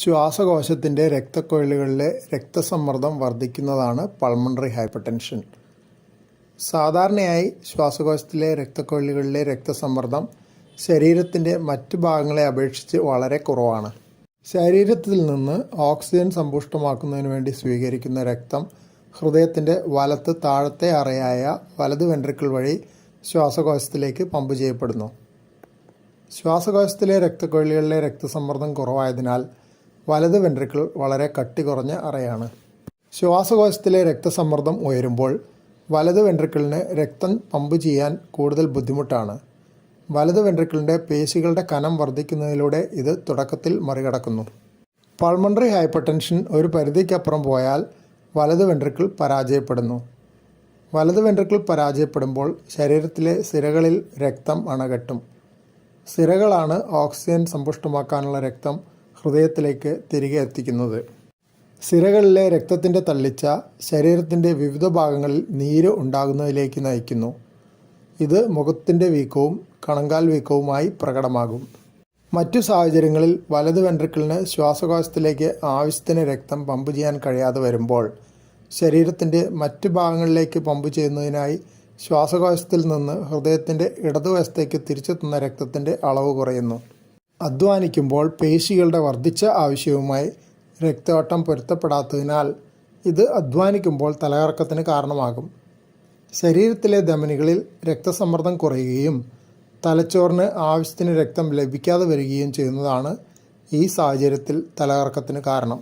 ശ്വാസകോശത്തിന്റെ രക്തക്കുഴലുകളിലെ രക്തസമ്മർദ്ദം വർദ്ധിക്കുന്നതാണ് pulmonary hypertension സാധാരണയായി ശ്വാസകോശത്തിലെ രക്തക്കുഴലുകളിലെ രക്തസമ്മർദ്ദം ശരീരത്തിന്റെ മറ്റു ഭാഗങ്ങളെ അപേക്ഷിച്ച് വളരെ കുറവാണ്. ശരീരത്തിൽ നിന്ന് ഓക്സിജൻ സമ്പുഷ്ടമാക്കുന്നതിന് വേണ്ടി സ്വീകരിക്കുന്ന രക്തം ഹൃദയത്തിന്റെ വലത്ത് താഴത്തെ അറയായ വലത് വെൻട്രിക്കിൾ വഴി ശ്വാസകോശത്തിലേക്ക് പമ്പ് ചെയ്യപ്പെടുന്നു. ശ്വാസകോശത്തിലെ രക്തക്കൊഴലുകളിലെ രക്തസമ്മർദ്ദം കുറവായതിനാൽ വലത് വെൻട്രിക്കിൾ വളരെ കട്ടി കുറഞ്ഞ അറയാണ്. ശ്വാസകോശത്തിലെ രക്തസമ്മർദ്ദം ഉയരുമ്പോൾ വലത് വെൻട്രിക്കിളിന് രക്തം പമ്പ് ചെയ്യാൻ കൂടുതൽ ബുദ്ധിമുട്ടാണ്. വലത് വെൻട്രിക്കിളിന്റെ പേശികളുടെ കനം വർദ്ധിക്കുന്നതിലൂടെ ഇത് തുടക്കത്തിൽ മറികടക്കുന്നു. പൾമണറി ഹൈപ്പർടെൻഷൻ ഒരു പരിധിക്കപ്പുറം പോയാൽ വലത് വെൻട്രിക്കിൾ പരാജയപ്പെടുന്നു. വലത് വെൻട്രിക്കിൾ പരാജയപ്പെടുമ്പോൾ ശരീരത്തിലെ സിരകളിൽ രക്തം അണകെട്ടും. സിരകളാണ് ഓക്സിജൻ സമ്പുഷ്ടമാക്കാനുള്ള രക്തം ഹൃദയത്തിലേക്ക് തിരികെ എത്തിക്കുന്നത്. സിരകളിലെ രക്തത്തിന്റെ തള്ളിച്ച ശരീരത്തിന്റെ വിവിധ ഭാഗങ്ങളിൽ നീര് ഉണ്ടാകുന്നതിലേക്ക് നയിക്കുന്നു. ഇത് മുഖത്തിന്റെ വീക്കവും കണങ്കാൽ വീക്കവുമായി പ്രകടമാകും. മറ്റു സാഹചര്യങ്ങളിൽ വലത് വെൻട്രിക്കിളിന് ശ്വാസകോശത്തിലേക്ക് ആവശ്യത്തിന് രക്തം പമ്പ് ചെയ്യാൻ കഴിയാതെ വരുമ്പോൾ ശരീരത്തിന്റെ മറ്റ് ഭാഗങ്ങളിലേക്ക് പമ്പ് ചെയ്യുന്നതിനായി ശ്വാസകോശത്തിൽ നിന്ന് ഹൃദയത്തിന്റെ ഇടതുവശത്തേക്ക് തിരിച്ചെത്തുന്ന രക്തത്തിന്റെ അളവ് കുറയുന്നു. അധ്വാനിക്കുമ്പോൾ പേശികളുടെ വർദ്ധിച്ച ആവശ്യവുമായി രക്തയോട്ടം പൊരുത്തപ്പെടാത്തതിനാൽ ഇത് അധ്വാനിക്കുമ്പോൾ തലകറക്കത്തിന് കാരണമാകും. ശരീരത്തിലെ ധമനികളിൽ രക്തസമ്മർദ്ദം കുറയുകയും തലച്ചോറിന് ആവശ്യത്തിന് രക്തം ലഭിക്കാതെ വരികയും ചെയ്യുന്നതാണ് ഈ സാഹചര്യത്തിൽ തലകറക്കത്തിന് കാരണം.